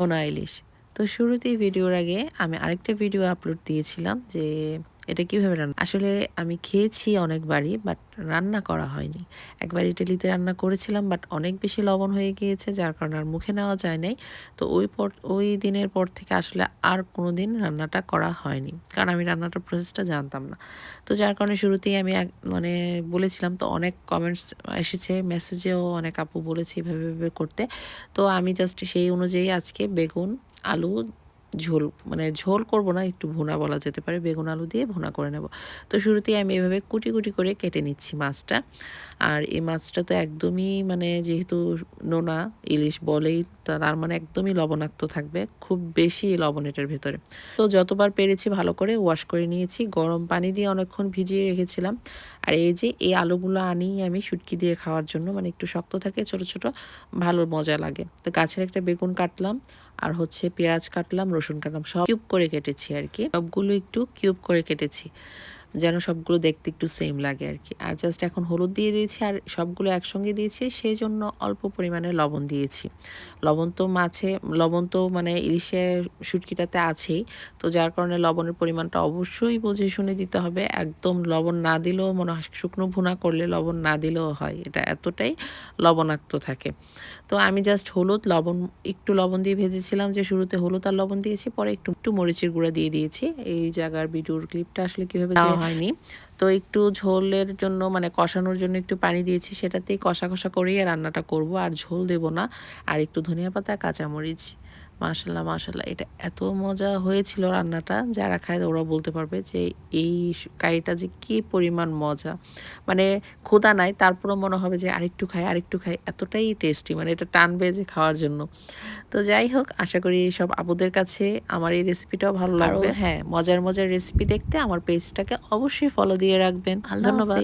নোনা ইলিশ। তো শুরুতেই ভিডিওর আগে আমি আরেকটা ভিডিও আপলোড দিয়েছিলাম যে এটা কীভাবে রান্না আসলে আমি খেয়েছি অনেকবারই বাট রান্না করা হয়নি। একবার ইটালিতে রান্না করেছিলাম বাট অনেক বেশি লবণ হয়ে গিয়েছে, যার কারণে আর মুখে নেওয়া যায় নাই। তো ওই পর ওই দিনের পর থেকে আসলে আর কোনো দিন রান্নাটা করা হয়নি, কারণ আমি রান্নাটার প্রসেসটা জানতাম না। তো যার কারণে শুরুতেই আমি মানে বলেছিলাম, তো অনেক কমেন্টস এসেছে মেসেজেও অনেক আপু বলেছে এভাবে করতে। তো আমি জাস্ট সেই অনুযায়ী আজকে বেগুন, আলু ঝোল মানে ঝোল করব না, একটু ভুনা বলা যেতে পারে, বেগুন আলু দিয়ে ভুনা করে নেব। তো শুরুতেই আমি এভাবে কুটি কুটি করে কেটে নিচ্ছি মাছটা। আর এই মাছটা তো একদমই মানে যেহেতু নোনা, ইলিশ বলেই তার মানে একদমই লবণাক্ত থাকবে, খুব বেশি লবণ এটার ভেতরে। তো যতবার পেরেছি ভালো করে ওয়াশ করে নিয়েছি, গরম পানি দিয়ে অনেকক্ষণ ভিজিয়ে রেখেছিলাম। আর এই যে এই আলুগুলো আনি আমি শুটকি দিয়ে খাওয়ার জন্য মানে একটু শক্ত থাকে, ছোট ছোট, ভালো মজা লাগে। তো গাছের একটা বেগুন কাটলাম, আর হচ্ছে পেঁয়াজ কাটলাম, রসুন কাটলাম, সব কিউব করে কেটেছি আর কি। সবগুলো একটু কিউব করে কেটেছি। যেন সবগুলো দেখতে একটু সেম লাগে আর কি আর জাস্ট এখন হলুদ দিয়ে দিয়েছি আর সবগুলো একসঙ্গে দিয়েছি সেই জন্য অল্প পরিমাণে লবণ দিয়েছি। লবণ তো মাছে লবণ তো মানে ইলিশের শুটকিটাতে আছেই তো যার কারণে লবণের পরিমাণটা অবশ্যই বুঝে শুনে দিতে হবে। একদম লবণ না দিলেও মনে হয় শুকনো ভুনা করলে লবণ না দিলেও হয় এটা এতটাই লবণাক্ত থাকে। তো আমি জাস্ট হলুদ লবণ একটু লবণ দিয়ে ভেজেছিলাম যে শুরুতে হলুদ আর লবণ দিয়েছি পরে একটু একটু মরিচের গুঁড়া দিয়ে দিয়েছি। এই জায়গার ভিডিওর ক্লিপটা আসলে কীভাবে হয়নি। তো একটু ঝোলের জন্য মানে কষানোর জন্য একটু পানি দিয়েছি, সেটাতেই কষা কষা করেই রান্নাটা করব। আর ঝোল দেব না। আর একটু ধনিয়া পাতা, কাঁচামরিচ মাশাল্লাহ মাশাল্লাহ। এটা এত মজা হয়েছিল রান্নাটা যারা খায় ওরা বলতে পারবে যে এই কারিটা যে কী পরিমাণ মজা। মানে ক্ষুধা নাই তারপরও মনে হবে যে আরেকটু খাই আরেকটু খাই এতটাই টেস্টি মানে এটা টানবে যে খাওয়ার জন্য। তো যাই হোক আশা করি সব আপুদের কাছে আমার এই রেসিপিটাও ভালো লাগবে। হ্যাঁ মজার মজার রেসিপি দেখতে আমার পেজটাকে অবশ্যই ফলো দিয়ে রাখবেন। ধন্যবাদ।